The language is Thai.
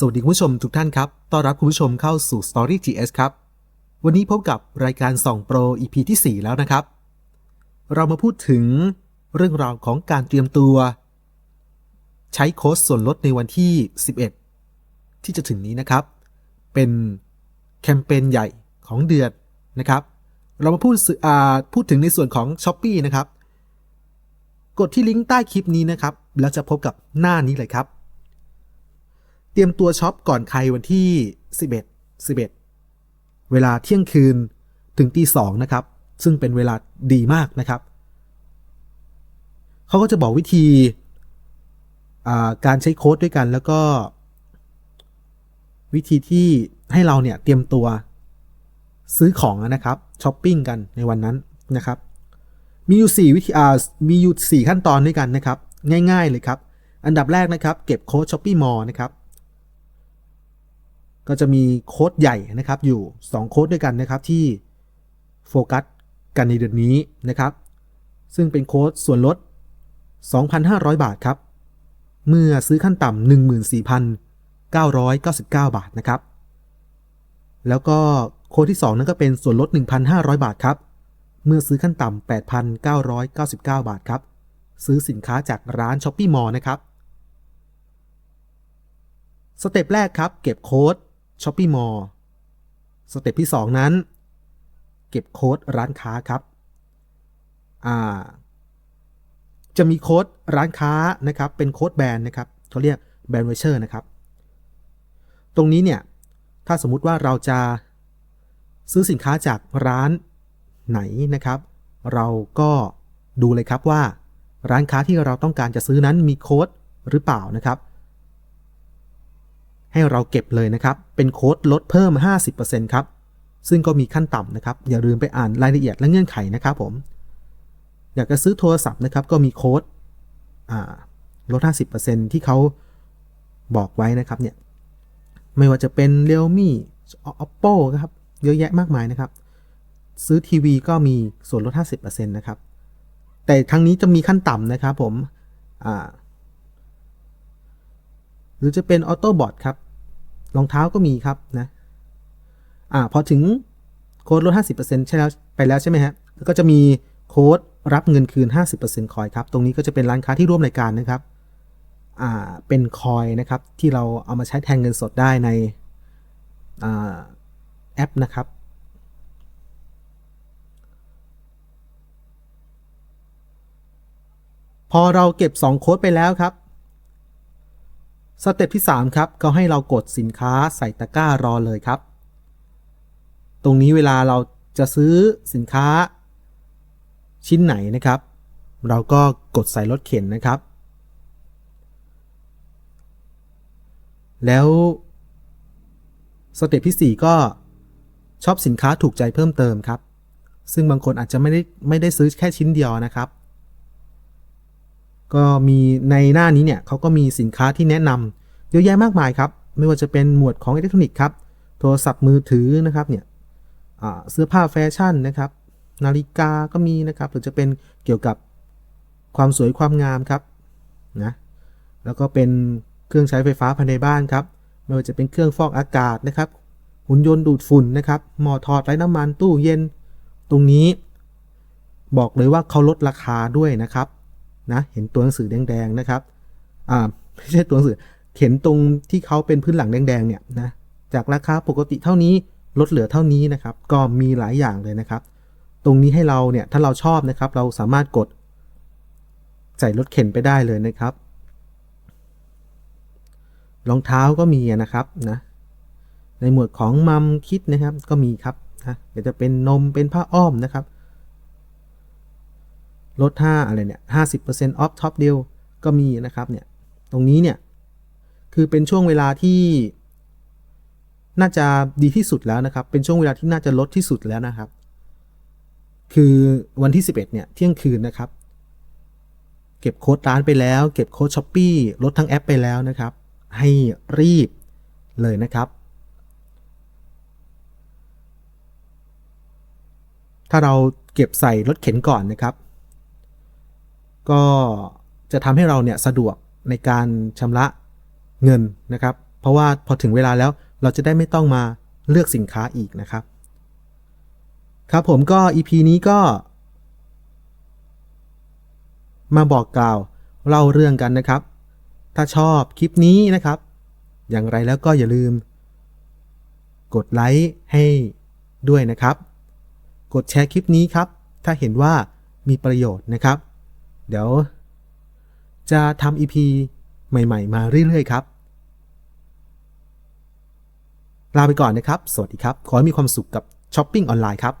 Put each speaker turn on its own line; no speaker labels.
สวัสดีคุณผู้ชมทุกท่านครับ ต้อนรับคุณผู้ชมเข้าสู่ Story GS ครับ วันนี้พบกับรายการส่องโปร EP ที่ 4 แล้วนะครับ เรามาพูดถึงเรื่องราวของการเตรียมตัว ใช้โค้ดส่วนลดในวันที่ 11 ที่จะถึงนี้นะครับ เป็นแคมเปญใหญ่ของเดือนนะครับ เรามาพูดพูดถึงในส่วนของ s h อ p e e นะครับ กดที่ลิงก์ใต้คลิปนี้นะครับ แล้วจะพบกับหน้านี้เลยครับ เตรียมตัวช็อปก่อนใครวันที่ 11 11 เวลาเที่ยงคืนถึงตีสองนะครับ ซึ่งเป็นเวลาดีมากนะครับ เขาก็จะบอกวิธีการใช้โค้ดด้วยกันแล้วก็ วิธีที่ให้เราเนี่ยเตรียมตัวซื้อของนะครับช้อปปิ้งกันในวันนั้นนะครับ มีอยู่ 4 วิธีอ่ามีอยู่ 4 ขั้นตอนด้วยกันนะครับ ง่าย ๆ เลยครับ อันดับแรกนะครับ เก็บโค้ด Shopee Mall นะครับ ก็จะมีโค้ดใหญ่นะครับอยู่ 2 โค้ดด้วยกันนะครับที่โฟกัสกันในเดือนนี้นะครับ ซึ่งเป็นโค้ดส่วนลด 2,500 บาทครับ เมื่อซื้อขั้นต่ำ14,999 บาทนะครับ แล้วก็โค้ดที่ 2 นั่นก็เป็นส่วนลด 1,500 บาทครับ เมื่อซื้อขั้นต่ำ8,999 บาทครับ ซื้อสินค้าจากร้าน Shopee Mall นะครับ สเต็ปแรกครับ เก็บโค้ด Shopee Mall สเต็ปที่ 2 นั้น เก็บโค้ดร้านค้าครับจะมีโค้ดร้านค้านะครับ เป็นโค้ดแบรนด์นะครับเขาเรียกแบรนด์เวเชอร์นะครับ ตรงนี้เนี่ย ถ้าสมมุติว่าเราจะซื้อสินค้าจากร้านไหนนะครับ เราก็ดูเลยครับว่า ร้านค้าที่เราต้องการจะซื้อนั้นมีโค้ดหรือเปล่านะครับ ให้เราเก็บเลยนะครับ เป็นโค้ดลดเพิ่ม 50%ครับ ซึ่งก็มีขั้นต่ำนะครับ อย่าลืมไปอ่านรายละเอียดและเงื่อนไขนะครับผม อยากจะซื้อโทรศัพท์นะครับ ก็มีโค้ดลด 50%ที่เขาบอกไว้นะครับเนี่ย ไม่ว่าจะเป็น Realme Oppo นะครับ เยอะแยะมากมายนะครับ ซื้อทีวีก็มีส่วนลด 50%นะครับ แต่ทั้งนี้จะมีขั้นต่ำนะครับผม อ่า หรือจะเป็นออโต้บอทครับ รองเท้าก็มีครับนะอ่าพอถึงโค้ดลด 50%ใช่แล้วไปแล้วใช่ไหมฮะแล้วก็จะมีโค้ดรับเงินคืน 50%คอยครับ ตรงนี้ก็จะเป็นร้านค้าที่ร่วมรายการนะครับอ่าเป็นคอยนะครับ ที่เราเอามาใช้แทนเงินสดได้ในอ่าแอปนะครับพอเราเก็บ 2 โค้ดไปแล้วครับ สเต็ปที่ 3 ครับก็ให้เรากดสินค้าใส่ตะกร้ารอเลยครับ ตรงนี้เวลาเราจะซื้อสินค้า ชิ้นไหนนะครับ เราก็กดใส่รถเข็นนะครับ แล้วสเต็ปที่ 4 ก็ชอบสินค้าถูกใจเพิ่มเติมครับ ซึ่งบางคนอาจจะไม่ได้ไม่ได้ซื้อแค่ชิ้นเดียวนะครับ ก็มีในหน้านี้เนี่ยเขาก็มีสินค้าที่แนะนำเยอะแยะมากมายครับ ไม่ว่าจะเป็นหมวดของอิเล็กทรอนิกส์ครับ โทรศัพท์มือถือนะครับเนี่ยเสื้อผ้าแฟชั่นนะครับ นาฬิกาก็มีนะครับ หรือจะเป็นเกี่ยวกับความสวยความงามครับนะแล้วก็เป็นเครื่องใช้ไฟฟ้าภายในบ้านครับ ไม่ว่าจะเป็นเครื่องฟอกอากาศนะครับ หุ่นยนต์ดูดฝุ่นนะครับ หม้อทอดไร้น้ำมันตู้เย็น ตรงนี้ บอกเลยว่าเขาลดราคาด้วยนะครับ นะเห็นตัวหนังสือแดงๆนะครับอ่าไม่ใช่ตัวหนังสือเห็นตรงที่เขาเป็นพื้นหลังแดงๆเนี่ยนะจากราคาปกติเท่านี้ลดเหลือเท่านี้นะครับ ก็มีหลายอย่างเลยนะครับ ตรงนี้ให้เราเนี่ยถ้าเราชอบนะครับ เราสามารถกด ใส่รถเข็นไปได้เลยนะครับรองเท้าก็มีนะครับนะในหมวดของมัมคิดนะครับก็มีครับนะเดี๋ยวจะเป็นนมเป็นผ้าอ้อมนะครับ ลด 5 อะไรเนี่ย50% off top deal ก็มีนะครับเนี่ย ตรงนี้เนี่ย คือเป็นช่วงเวลาที่น่าจะดีที่สุดแล้วนะครับ เป็นช่วงเวลาที่น่าจะลดที่สุดแล้วนะครับ คือวันที่ 11 เนี่ยเที่ยงคืนนะครับ เก็บโค้ดร้านไปแล้ว เก็บโค้ดช้อปปี้ลดทั้งแอปไปแล้วนะครับ ให้รีบเลยนะครับ ถ้าเราเก็บใส่รถเข็นก่อนนะครับ ก็จะทำให้เราเนี่ยสะดวกในการชำระเงินนะครับ เพราะว่าพอถึงเวลาแล้วเราจะได้ไม่ต้องมาเลือกสินค้าอีกนะครับ ครับผมก็ EP นี้ก็ มาบอกกล่าวเล่าเรื่องกันนะครับ ถ้าชอบคลิปนี้นะครับ อย่างไรแล้วก็อย่าลืม กดไลค์ให้ด้วยนะครับ กดแชร์คลิปนี้ครับ ถ้าเห็นว่ามีประโยชน์นะครับ เดี๋ยว จะทำ EP ใหม่ๆ มาเรื่อยๆ ครับ ลาไปก่อนนะครับ สวัสดีครับ ขอให้มีความสุขกับช้อปปิ้งออนไลน์ครับ